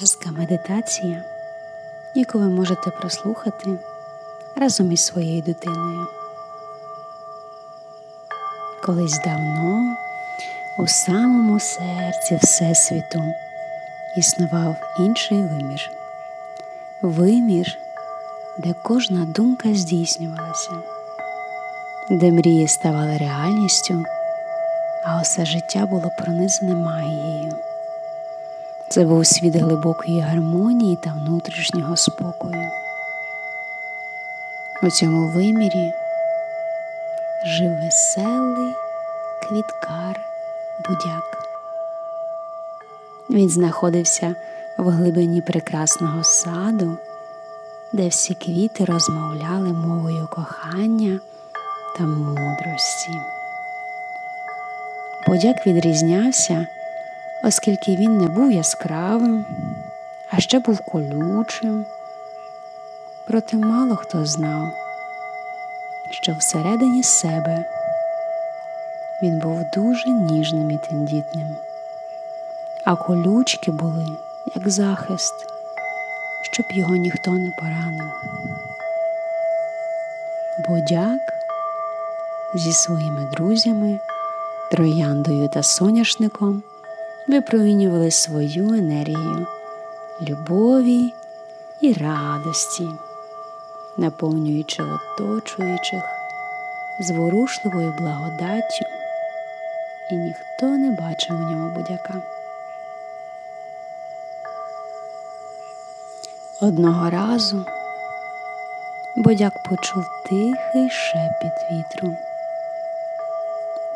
Казка медитація, яку ви можете прослухати разом із своєю дитиною. Колись давно у самому серці Всесвіту існував інший вимір. Вимір, де кожна думка здійснювалася, де мрії ставали реальністю, а усе життя було пронизане магією. Це був світ глибокої гармонії та внутрішнього спокою. У цьому вимірі жив веселий квіткар будяк. Він знаходився в глибині прекрасного саду, де всі квіти розмовляли мовою кохання та мудрості. Будяк відрізнявся оскільки він не був яскравим, а ще був колючим. Проте мало хто знав, що всередині себе він був дуже ніжним і тендітним, а колючки були як захист, щоб його ніхто не поранив. Бодяк зі своїми друзями, трояндою та соняшником випромінювали свою енергію любові і радості, наповнюючи оточуючих зворушливою благодаттю, і ніхто не бачив у ньому будяка. Одного разу бодяк почув тихий шепіт вітру,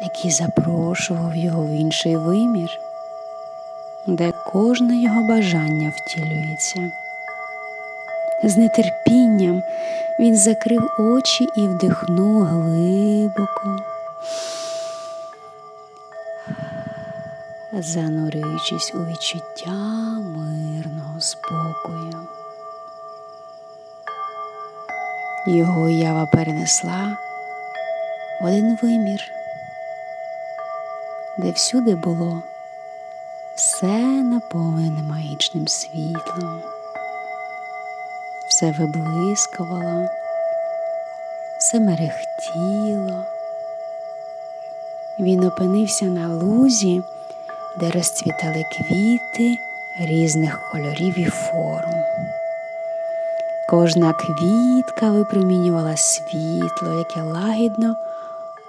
який запрошував його в інший вимір де кожне його бажання втілюється. З нетерпінням він закрив очі і вдихнув глибоко, занурюючись у відчуття мирного спокою. Його уява перенесла в один вимір, де всюди було все наповнене магічним світлом, все виблискувало, все мерехтіло. Він опинився на лузі, де розцвітали квіти різних кольорів і форм. Кожна квітка випромінювала світло, яке лагідно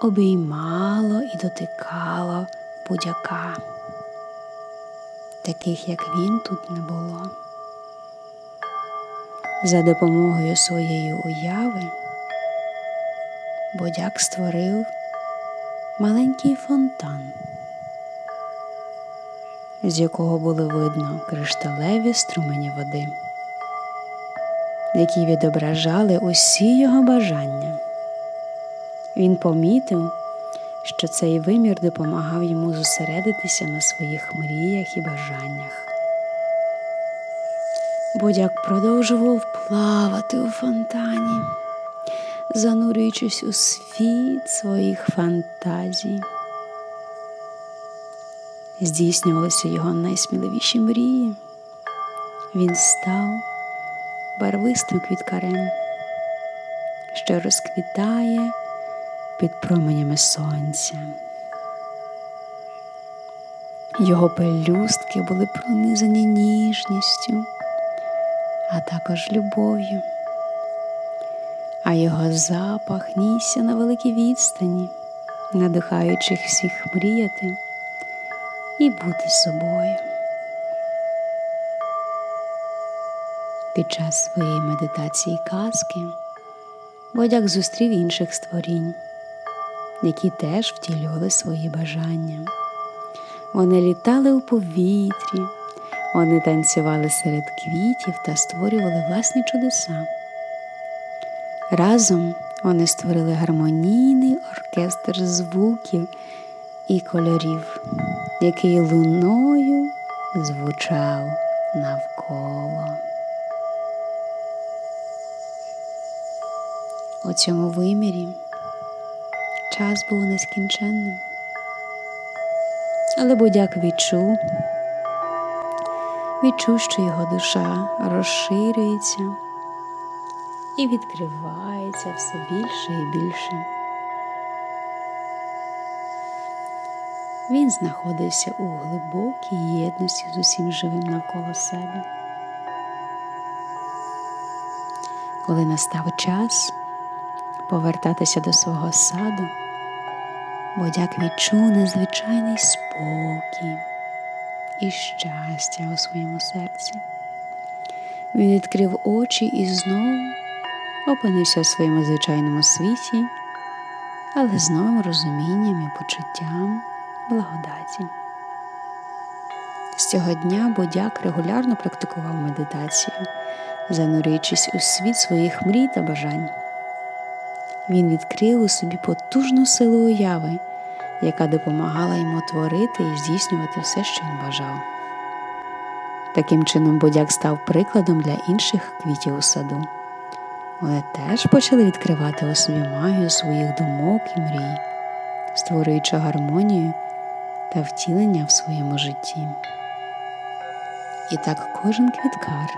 обіймало і дотикало будь-яка таких як він тут не було. За допомогою своєї уяви Бодяк створив маленький фонтан, з якого було видно кришталеві струмені води, які відображали усі його бажання. Він помітив що цей вимір допомагав йому зосередитися на своїх мріях і бажаннях. Бодяк продовжував плавати у фонтані, занурюючись у світ своїх фантазій. Здійснювалися його найсміливіші мрії. Він став барвистим квіткарем, що розквітає під променями сонця. Його пелюстки були пронизані ніжністю, а також любов'ю, а його запах нісся на великій відстані, надихаючи всіх мріяти і бути собою. Під час своєї медитації казки Бодяк зустрів інших створінь які теж втілювали свої бажання. Вони літали у повітрі, вони танцювали серед квітів та створювали власні чудеса. Разом вони створили гармонійний оркестр звуків і кольорів, який луною звучав навколо. У цьому вимірі час був нескінченним. Але будяк відчув, Відчув, що його душа розширюється і відкривається все більше і більше. Він знаходився у глибокій єдності з усім живим навколо себе. Коли настав час повертатися до свого саду, Бодяк відчув незвичайний спокій і щастя у своєму серці. Він відкрив очі і знову опинився в своєму звичайному світі, але з новим розумінням і почуттям благодаті. З цього дня Бодяк регулярно практикував медитацію, занурюючись у світ своїх мрій та бажань. Він відкрив у собі потужну силу уяви, яка допомагала йому творити і здійснювати все, що він бажав. Таким чином, Бодяк став прикладом для інших квітів у саду. Вони теж почали відкривати у собі магію своїх думок і мрій, створюючи гармонію та втілення в своєму житті. І так кожен квіткар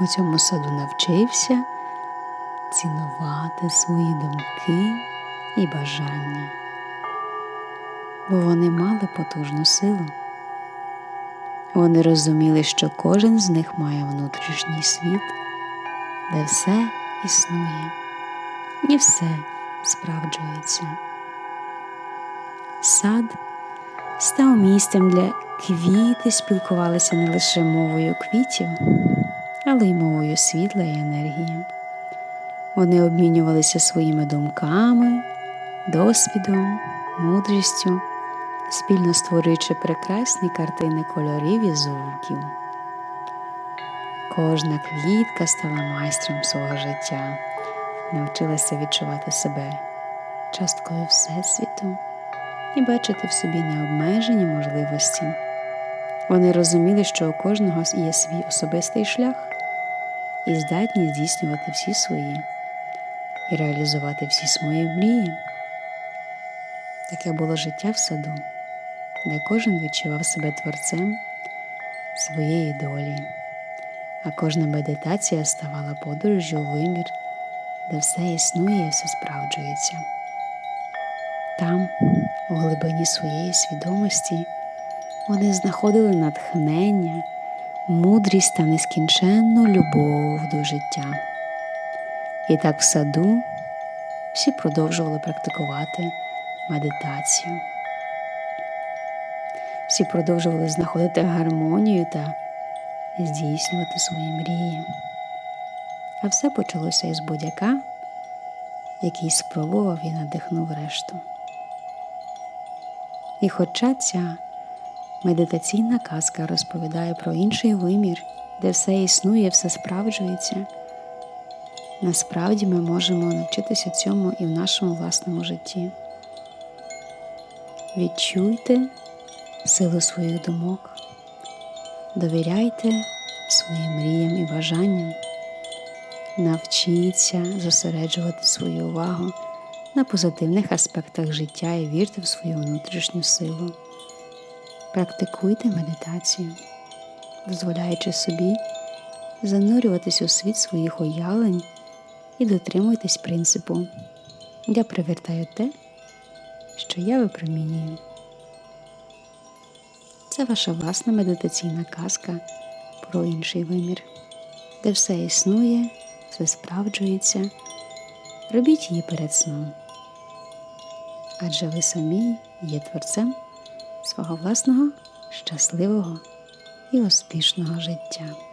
у цьому саду навчився цінувати свої думки і бажання, бо вони мали потужну силу. Вони розуміли, що кожен з них має внутрішній світ, де все існує і все справджується. Сад став місцем, де квіти спілкувалися не лише мовою квітів, але й мовою світла і енергії. Вони обмінювалися своїми думками, досвідом, мудрістю, спільно створюючи прекрасні картини кольорів і звуків. Кожна квітка стала майстром свого життя, навчилася відчувати себе часткою Всесвіту і бачити в собі необмежені можливості. Вони розуміли, що у кожного є свій особистий шлях і здатні здійснювати всі свої і реалізувати всі свої мрії. Таке було життя в саду, де кожен відчував себе творцем своєї долі, а кожна медитація ставала подорожжю у вимір, де все існує і все справджується. Там, у глибині своєї свідомості, вони знаходили натхнення, мудрість та нескінченну любов до життя. І так в саду всі продовжували практикувати медитацію. Всі продовжували знаходити гармонію та здійснювати свої мрії. А все почалося із будь-яка, який спробував і надихнув решту. І хоча ця медитаційна казка розповідає про інший вимір, де все існує, все справджується. Насправді ми можемо навчитися цьому і в нашому власному житті. Відчуйте силу своїх думок, довіряйте своїм мріям і бажанням, навчіться зосереджувати свою увагу на позитивних аспектах життя і вірте в свою внутрішню силу. Практикуйте медитацію, дозволяючи собі занурюватись у світ своїх уявлень і дотримуйтесь принципу Я привертаю те, що я випромінюю. Це ваша власна медитаційна казка про інший вимір, де все існує, все справджується. Робіть її перед сном. Адже ви самі є творцем свого власного щасливого і успішного життя.